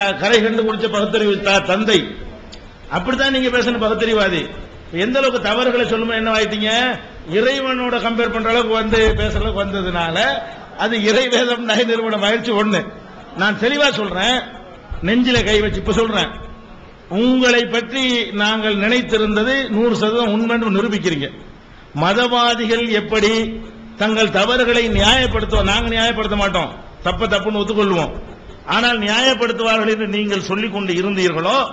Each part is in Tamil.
கரை கண்டு குடிச்ச பகுத்தறிவு தந்தை. அப்படித்தான் நீங்க பேசணும் பகுத்தறிவாதி. எந்த அளவுக்கு தவறுகளை சொல்லுமோ என்ன ஆயிட்டீங்க? இறைவனோட கம்பேர் பண்ற அளவுக்கு வந்து பேசுற அளவுக்கு வந்ததுனால அது இறைவேதம் நகை நிறுவனம் மகிழ்ச்சி ஒண்ணு. நான் தெளிவா சொல்றேன். நெஞ்சில கை வச்சு இப்ப சொல்றேன். உங்களை பற்றி நாங்கள் நினைத்திருந்தது நூறு சதவீதம் உண்மைன்னு நிரூபிக்கிறீங்க. மதவாதிகள் எப்படி தங்கள் தவறுகளை நியாயப்படுத்துவோம் நாங்க நியாயப்படுத்த மாட்டோம். தப்ப தப்புன்னு ஒத்துக்கொள்வோம். ஆனால் நியாயப்படுத்துவார்கள் என்று நீங்கள் சொல்லிக் கொண்டு இருந்தீர்களோ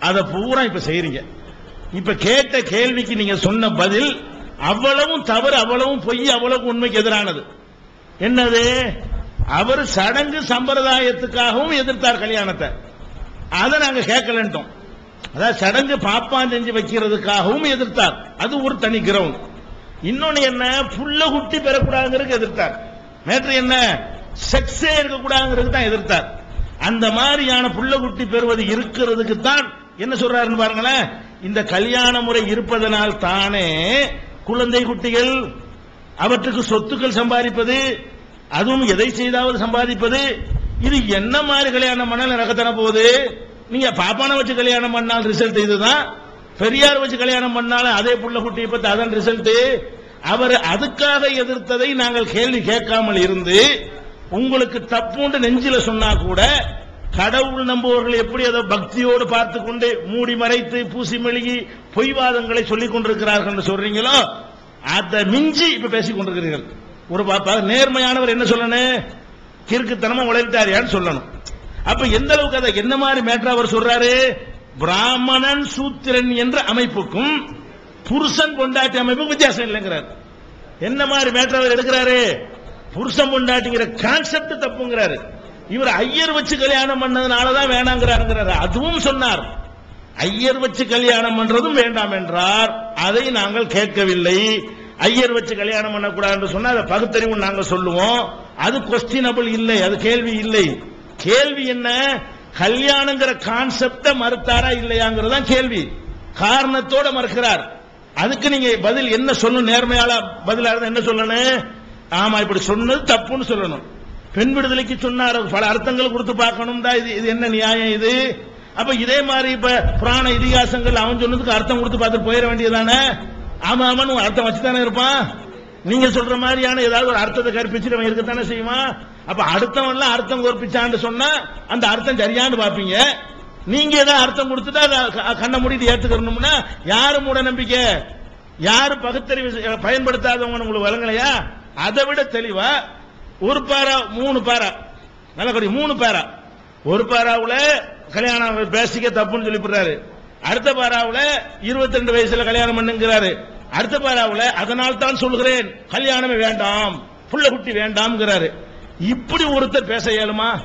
அதை பூரா இப்ப செய்யறீங்க இப்ப கேட்ட கேள்விக்கு நீங்க சொன்ன பதில் அவ்வளவும் தவறு அவ்வளவும் பொய் அவ்வளவு உண்மைக்கு எதிரானது. என்னது? அவர் சடங்கு சம்பிரதாயத்துக்காகவும் எதிர்த்தார் கல்யாணத்தை. அதை நாங்க கேட்கலன்ட்டோம். அதாவது சடங்கு பாப்பான் செஞ்சு வைக்கிறதுக்காகவும் எதிர்த்தார். அது ஒரு தனி கிரவுண்ட். இன்னொன்னு என்ன? புள்ள குட்டி பெறக்கூடாதுங்கிறதுக்கு எதிர்த்தார். நேற்று என்ன? செக்ஸே இருக்கக்கூடாதுங்கிறது தான் எதிர்த்தார். அந்த மாதிரியான புள்ள குட்டி பெறுவது இருக்கிறதுக்கு தான் என்ன சொல்றாருன்னு பாருங்களேன். இந்த கல்யாண முறை இருப்பதனால் தானே குழந்தை குட்டிகள் அவற்றுக்கு சொத்துக்கள் சம்பாதிப்பது அதுவும் எதை செய்தாவது சம்பாதிப்பது இது என்ன மாதிரி கல்யாணம் பண்ணாலும் நடக்கத்தான போகுது? நீங்க பாப்பான வச்சு கல்யாணம் பண்ணால் ரிசல்ட் இதுதான். பெரியார் வச்சு கல்யாணம் பண்ணாலும் அதே புள்ள குட்டியை பத்தி அதன் ரிசல்ட் அவர் அதுக்காக எதிர்த்ததை நாங்கள் கேள்வி கேட்காமல் இருந்து உங்களுக்கு தப்புண்டு நெஞ்சில சொன்னா கூட கடவுள் நம்புவர்கள் எப்படி அதை பக்தியோடு பார்த்து கொண்டு மூடி மறைத்து பூசி மெழுகி பொய்வாதங்களை சொல்லிக் கொண்டிருக்கிறார்கள் சொல்றீங்களோ அதை மிஞ்சி இப்ப பேசிக் கொண்டிருக்கிறீர்கள். ஒரு பாப்பா நேர்மையானவர் என்ன சொல்லணும் கிறுக்குத்தனமா உழைத்தாரியான்னு சொல்லணும். அப்ப எந்த அளவுக்கு அதை என்ன மாதிரி மேட்டர் அவர் சொல்றாரு? பிராமணன் சூத்திரன் என்ற அமைப்புக்கும் புருஷன் கொண்டாட்டி அமைப்புக்கும் வித்தியாசம் இல்லைங்கிறார். என்ன மாதிரி மேட்டர் அவர் எடுக்கிறாரு? புருஷன் பொண்டாட்டிங்கிற கான்செப்ட் தப்புங்கிறாரு. இவர் ஐயர் வச்சு கல்யாணம் பண்ணதுனாலதான் வேணாங்கிறாருங்கிறாரு. அதுவும் சொன்னார். ஐயர் வச்சு கல்யாணம் பண்றதும் வேண்டாம் என்றார். அதை நாங்கள் கேட்கவில்லை. ஐயர் வச்சு கல்யாணம் பண்ணக்கூடாதுன்னு சொன்னா அதை பகுத்தறிவு நாங்கள் சொல்லுவோம். அது கொஸ்டினபிள் இல்லை. அது கேள்வி இல்லை. கேள்வி என்ன? கல்யாணங்கிற கான்செப்ட மறுத்தாரா இல்லையாங்கிறது தான் கேள்வி. காரணத்தோட மறுக்கிறார். அதுக்கு நீங்க பதில் என்ன சொல்லணும்? நேர்மையால பதிலாக என்ன சொல்லணும்? ஆமா இப்படி சொன்னது தப்புன்னு சொல்லணும். பெண் விடுதலைக்கு சொன்னார் பல அர்த்தங்கள் கொடுத்து பார்க்கணும் தான் இது இது என்ன நியாயம் இது? அப்ப இதே மாதிரி இப்ப புராண இதிகாசங்கள் அவன் சொன்னதுக்கு அர்த்தம் கொடுத்து பார்த்துட்டு போயிட வேண்டியதானே ஆமா ஆமான்னு ஒரு அர்த்தம் வச்சுதானே இருப்பான்? நீங்க சொல்ற மாதிரியான ஏதாவது ஒரு அர்த்தத்தை கற்பிச்சுட்டு அவன் இருக்கத்தானே செய்வான்? அப்ப அடுத்தவன்லாம் அர்த்தம் கற்பிச்சான்னு சொன்னா அந்த அர்த்தம் சரியான்னு பாப்பீங்க நீங்க ஏதாவது அர்த்தம் கொடுத்துட்டா அதை க- கண்ணை மூடிட்டு ஏத்துக்கணும்னா யாரு மூட நம்பிக்கை? யாரு பகுத்தறிவு பயன்படுத்தாதவங்க உங்களுக்கு வழங்கலையா அதை விட தெளிவா ஒரு பாரா மூணு பாரா. நல்ல கடி மூணு பாரா. ஒரு பாராவுல கல்யாணம் பேசிக்க தப்புன்னு சொல்லிவிடுறாரு அடுத்த பாராவுல 22 ரெண்டு வயசுல கல்யாணம் பண்ணுங்கிறாரு. அடுத்த பாராவுல அதனால் தான் சொல்கிறேன் கல்யாணமே வேண்டாம் புள்ள குட்டி வேண்டாம்ங்கிறாரு. இப்படி ஒருத்தர் பேச இயலுமா?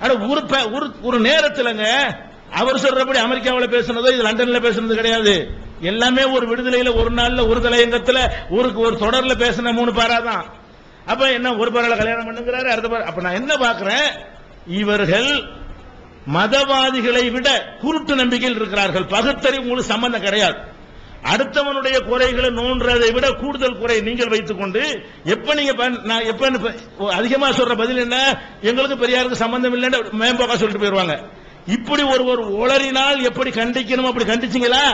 அட ஒரு பே- ஒரு ஒரு நேரத்துலங்க அவர் சொல்றபடி அமெரிக்காவில் பேசுனதோ இது லண்டன்ல பேசுனது கிடையாது. எல்லாமே ஒரு விடுதலையில ஒரு நாள்ல ஒரு தலையங்கத்துல ஒரு ஒரு தொடர்ல பேசின மூணு பாராதான் அப்ப என்ன ஒரு பாரால கல்யாணம் பண்ணுங்கிறாரு அடுத்த பாரா அப்ப நான் என்ன பாக்குறேன் இவர்கள் மதவாதிகளை விட குருட்டு நம்பிக்கையில் இருக்கிறார்கள். பகுத்தறிவு உங்களுக்கு சம்பந்தம் கிடையாது. அடுத்தவனுடைய குறைகளை நோன்றதை விட கூடுதல் குறை நீங்கள் வைத்துக் கொண்டு எப்ப நீங்க நான் எப்ப அதிகமா சொல்ற பதில் என்ன? எங்களுக்கு பெரியாருக்கு சம்பந்தம் இல்லைன்னு மேம்போக்கா சொல்லிட்டு போயிருவாங்க. இப்படி ஒருவர் உளறினால் எப்படி கண்டிக்கணும் அப்படி கண்டிச்சீங்களா?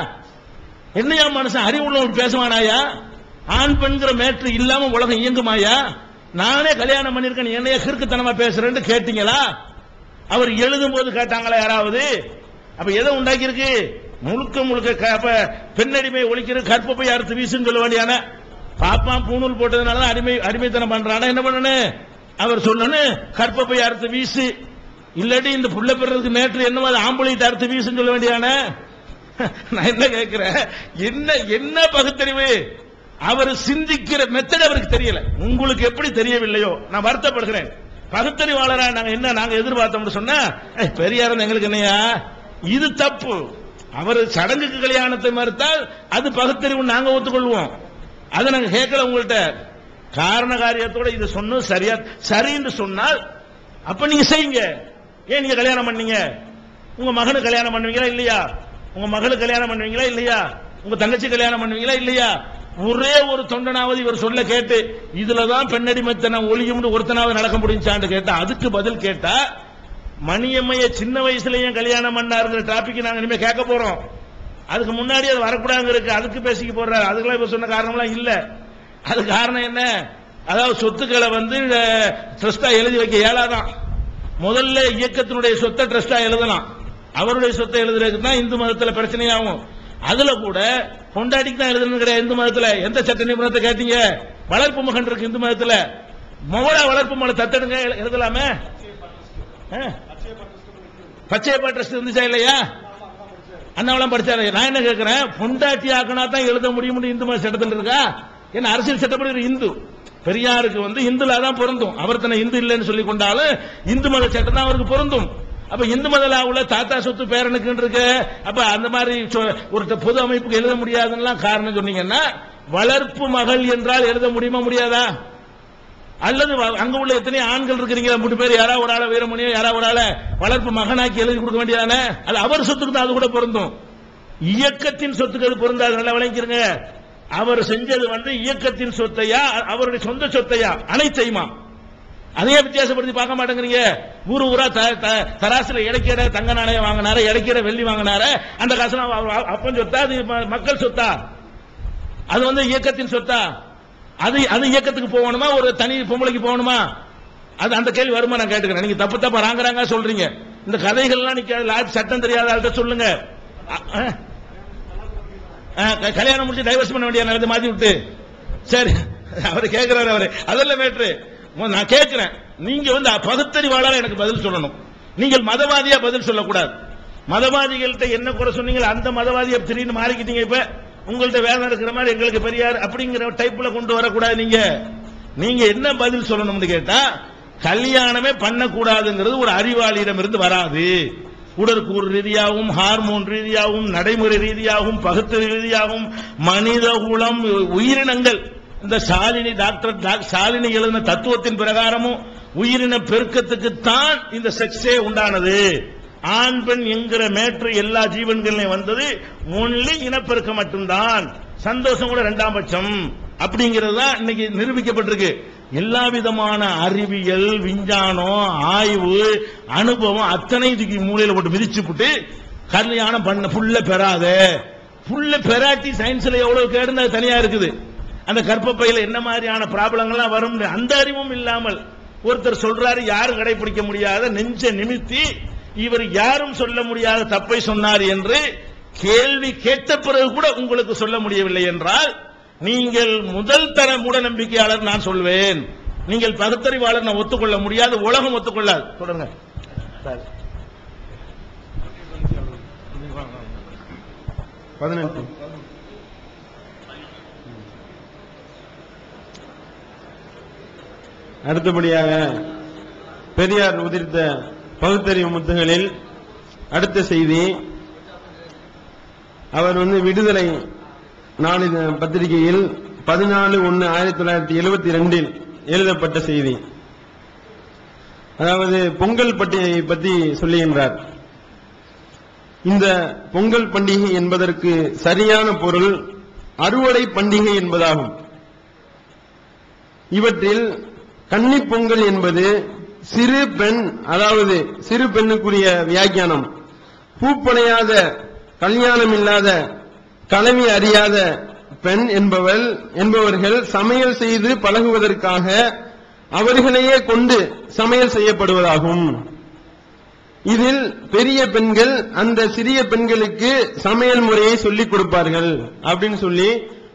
என்னையா மனுஷன்? அறிவுள்ளவன் பேசுவானாயா? ஆண் பெண்கிற மேற்று இல்லாம உலகம் இயங்குமாயா? நானே கல்யாணம் பண்ணிருக்கேன் என்னைய கிறுக்குத்தனமா பேசுறேன்னு கேட்டீங்களா? அவர் எழுதும் போது கேட்டாங்களா யாராவது? அப்ப எதை உண்டாக்கி இருக்கு முழுக்க முழுக்க க- அப்ப பெண்ணடிமை ஒழிக்கிறது கற்பப்பை அறுத்து வீசுன்னு சொல்ல வேண்டியான பாப்பா பூணூல் போட்டதுனால அடிமை அடிமைத்தனம் பண்றானா? என்ன பண்ணனு? அவர் சொல்லணும் கற்பப்பை அறுத்து வீசு. இல்லாட்டி இந்த புள்ள பெறதுக்கு நேற்று என்னவோ அது அறுத்து வீசுன்னு சொல்ல வேண்டியான நான் என்ன கேட்கிறேன்? என்ன என்ன பகுத்தறிவு? அவர் சிந்திக்கிற மெத்தட் அவருக்கு தெரியல. உங்களுக்கு எப்படி தெரியவில்லையோ நான் வருத்தப்படுகிறேன். பகுத்தறிவாளரா நாங்க என்ன நாங்க எதிர்பார்த்தோம்னு சொன்னா பெரியார் எங்களுக்கு என்னையா? இது தப்பு. அவர் சடங்குக்கு கல்யாணத்தை மறுத்தால் அது பகுத்தறிவு நாங்க ஒத்துக்கொள்வோம். அதை நாங்க கேட்கல உங்கள்ட்ட. காரண காரியத்தோட இது சொன்னது சரியா சரின்னு சொன்னால் அப்ப நீங்க செய்யுங்க. ஏன் நீங்க கல்யாணம் பண்ணீங்க? உங்க மகனுக்கு கல்யாணம் பண்ணுவீங்களா இல்லையா? உங்க மகளுக்கு கல்யாணம் பண்ணுவீங்களா இல்லையா? உங்க தங்கச்சி கல்யாணம் பண்ணுவீங்களா இல்லையா? ஒரே ஒரு தொண்டனாவது இவர் சொல்ல கேட்டு இதுலதான் பெண்ணடிமைத்தனம் ஒளியும்னு ஒருத்தனாவது நடக்க முடிஞ்சான்னு கேட்டா அதுக்கு பதில் கேட்டா மணியம்மைய சின்ன வயசுலயும் கல்யாணம் பண்ணாருங்கிற டாபிக் நாங்க இனிமே கேட்க போறோம். அதுக்கு முன்னாடி அது வரக்கூடாது இருக்கு. அதுக்கு பேசிக்க போறாரு. அதுக்கெல்லாம் இப்ப சொன்ன காரணம்லாம் இல்ல. அது காரணம் என்ன? அதாவது சொத்துக்களை வந்து ட்ரஸ்டா எழுதி வைக்க ஏழாதான் முதல்ல இயக்கத்தினுடைய சொத்தை ட்ரஸ்டா எழுதலாம். அவருடைய சொத்தை எழுதுறதுக்கு தான் இந்து மதத்துல பிரச்சனையாகும். அதுல கூட பொண்டாட்டிக்கு தான் எழுதணும் கிடையாது இந்து மதத்துல. எந்த சட்ட நிபுணத்தை கேட்டீங்க? வளர்ப்பு மகன் இருக்கு இந்து மதத்துல. மொபைல வளர்ப்பு மகளை தத்தெடுங்க. எழுதலாமே? ஆ? பச்சையப்பா ட்ரஸ்ட் இருந்துச்சா இல்லையா? அண்ணாவெல்லாம் படிச்சாரு. நான் என்ன கேட்கிறேன் பொண்டாட்டி ஆக்கினா தான் எழுத முடியும் இந்து மத சட்டத்தில் இருக்கா? ஏன்னா அரசியல் சட்டப்படி இந்து. பெரியாருக்கு வந்து இந்துல தான் பொருந்தும். அவர் தன்னை இந்து இல்லைன்னு சொல்லி கொண்டாலும் இந்து மத சட்டம் தான் அவருக்கு பொருந்தும். அப்ப இந்து மதலாவுல தாத்தா சொத்து பேரனுக்கு இருக்கு. அப்ப அந்த மாதிரி சொ- ஒரு பொது அமைப்புக்கு எழுத முடியாதுன்னா காரணம் சொன்னீங்கன்னா வளர்ப்பு மகள் என்றால் எழுத முடியுமா முடியாதா? அல்லது அங்க உள்ள எத்தனை ஆண்கள் இருக்கிறீங்க மூணு பேர் யாரா ஒரு ஆள வீரமணியோ யாரா ஒரு ஆள வளர்ப்பு மகனாக்கி எழுதி கொடுக்க வேண்டியதானே? அது அவர் சொத்துக்கு தான் அது கூட பொருந்தும். இயக்கத்தின் சொத்துக்கு அது பொருந்தாது. நல்லா விளங்கிருங்க அவர் செஞ்சது வந்து இயக்கத்தின் சொத்தையா? அவருடைய சொந்த சொத்தையா? அனைத்தையுமா? அதையே வித்தியாசப்படுத்தி பார்க்க மாட்டேங்கிறீங்க. ஊரு ஊரா த- த- தராசுல இடைக்கிற தங்க நாணயம் வாங்கினாரு இடைக்கிற வெள்ளி வாங்கினாரு. அந்த காசு அப்பன் சொத்தா அது மக்கள் சொத்தா? அது வந்து இயக்கத்தின் சொத்தா? அது அது இயக்கத்துக்கு போகணுமா? ஒரு தனி பொம்பளைக்கு போகணுமா? அது அந்த கேள்வி வருமா? நான் கேட்டுக்கிறேன். நீங்க தப்பு தப்பா ராங்கறாங்க சொல்றீங்க. இந்த கதைகள்லாம் நீங்க சட்டம் தெரியாத ஆள்கிட்ட சொல்லுங்க. கல்யாணம் முடிச்சு டைவர்ஸ் பண்ண வேண்டிய நேரத்தை மாத்தி விட்டு. சரி அவர் கேட்கிறாரு அவரு. அதெல்லாம் மேட்ரு நான் கேட்கிறேன். நீங்க வந்து பகுத்தறிவாளர் எனக்கு பதில் சொல்லணும். நீங்கள் மதவாதியா பதில் சொல்லக்கூடாது. மதவாதிகள்கிட்ட என்ன குறை சொன்னீங்க அந்த மதவாதியை திடீர்னு மாறிக்கிட்டீங்க இப்ப. உங்கள்ட்ட வேலை நடக்கிற மாதிரி எங்களுக்கு பெரியார் அப்படிங்கிற டைப்ல கொண்டு வரக்கூடாது நீங்க. நீங்க என்ன பதில் சொல்லணும்னு கேட்டா கல்யாணமே பண்ணக்கூடாதுங்கிறது ஒரு அறிவாளியிடம் இருந்து வராது. உடற்கூறு ரீதியாகவும் ஹார்மோன் ரீதியாகவும் நடைமுறை ரீதியாகவும் பகுத்து ரீதியாகவும் மனித குலம் உயிரினங்கள் இந்த சாலினி டாக்டர் சாலினி எழுதின தத்துவத்தின் பிரகாரமும் உயிரின பெருக்கத்துக்கு தான் இந்த செக்ஸே உண்டானது. ஆண் பெண் என்கிற மேற்று எல்லா ஜீவன்களையும் வந்தது. ஒன்லி இனப்பெருக்கம் மட்டும்தான். சந்தோஷம் கூட இரண்டாம் பட்சம். அப்படிங்கிறது தான் இன்னைக்கு நிரூபிக்கப்பட்டிருக்கு. எல்லா விதமான அறிவியல் விஞ்ஞானம் ஆய்வு அனுபவம் அத்தனை இதுக்கு மூலையில போட்டு மிதிச்சு போட்டு கல்யாணம் பண்ண புள்ள பெறாத. புள்ள பெறாட்டி சயின்ஸ்ல எவ்வளவு கேடுன்னு அது தனியா இருக்குது. அந்த கற்பப்பையில் என்ன மாதிரியான ப்ராப்ளங்கள்லாம் வரும் அந்த அறிவும் இல்லாமல் ஒருத்தர் சொல்றாரு யாரும் கடைபிடிக்க முடியாத நெஞ்ச நிமித்தி இவர் யாரும் சொல்ல முடியாத தப்பை சொன்னார் என்று கேள்வி கேட்ட பிறகு கூட உங்களுக்கு சொல்ல முடியவில்லை என்றால் நீங்கள் முதல் தர மூட நம்பிக்கையாளர் நான் சொல்வேன். நீங்கள் பகுத்தறிவாளர் நான் ஒத்துக்கொள்ள முடியாது உலகம் ஒத்துக்கொள்ளாது. தொடருங்க பதினெட்டு. அடுத்தபடியாக பெரியார் உதிர்த்த பகுத்தறிவு முத்துகளில் அடுத்த செய்தி அவர் வந்து விடுதலை நாளித பத்திரிகையில் பதினாலு ஒன்னு ஆயிரத்தி தொள்ளாயிரத்தி எழுபத்தி ரெண்டில் எழுதப்பட்ட செய்தி. அதாவது பொங்கல் பண்டிகையை பற்றி சொல்லுகின்றார். இந்த பொங்கல் பண்டிகை என்பதற்கு சரியான பொருள் அறுவடை பண்டிகை என்பதாகும். இவற்றில் கன்னி பொங்கல் என்பது சிறு பெண் அதாவது சிறு பெண்ணுக்குரிய வியாக்கியானம். பூப்படையாத கல்யாணம் இல்லாத கலவி அறியாத பெண் என்பவள் என்பவர்கள் சமையல் செய்து பழகுவதற்காக அவர்களையே கொண்டு சமையல் செய்யப்படுவதாகும். இதில் பெரிய பெண்கள் அந்த சிறிய பெண்களுக்கு சமையல் முறையை சொல்லிக் கொடுப்பார்கள் அப்படின்னு சொல்லி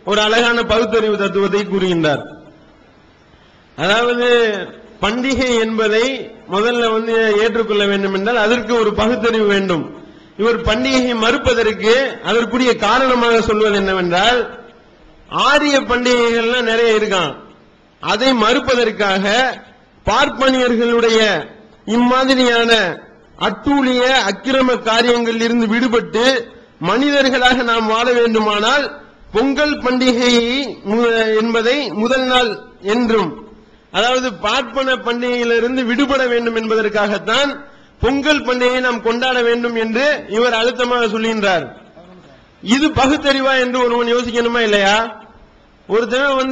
ஒரு அழகான பகுத்தறிவு தத்துவத்தை கூறுகின்றார். அதாவது பண்டிகை என்பதை முதல்ல வந்து ஏற்றுக்கொள்ள வேண்டும் என்றால் அதற்கு ஒரு பகுத்தறிவு வேண்டும். இவர் பண்டிகையை மறுப்பதற்கு அதற்குரிய காரணமாக சொல்வது என்னவென்றால் ஆரிய பண்டிகைகள்லாம் நிறைய இருக்கான். அதை மறுப்பதற்காக பார்ப்பனியர்களுடைய இம்மாதிரியான அட்டூழிய அக்கிரம காரியங்களில் இருந்து விடுபட்டு மனிதர்களாக நாம் வாழ வேண்டுமானால் பொங்கல் பண்டிகை மு- என்பதை முதல் நாள் என்றும் அதாவது பார்ப்பன பண்டிகையிலிருந்து விடுபட வேண்டும் என்பதற்காகத்தான் பொங்கல் பண்டிகையை நாம் கொண்டாட வேண்டும் என்று இவர் அழுத்தமாக சொல்லுகின்றார் இது பகுத்தறிவா என்று ஒருவன் யோசிக்கணுமா இல்லையா? ஒருத்தன் வந்து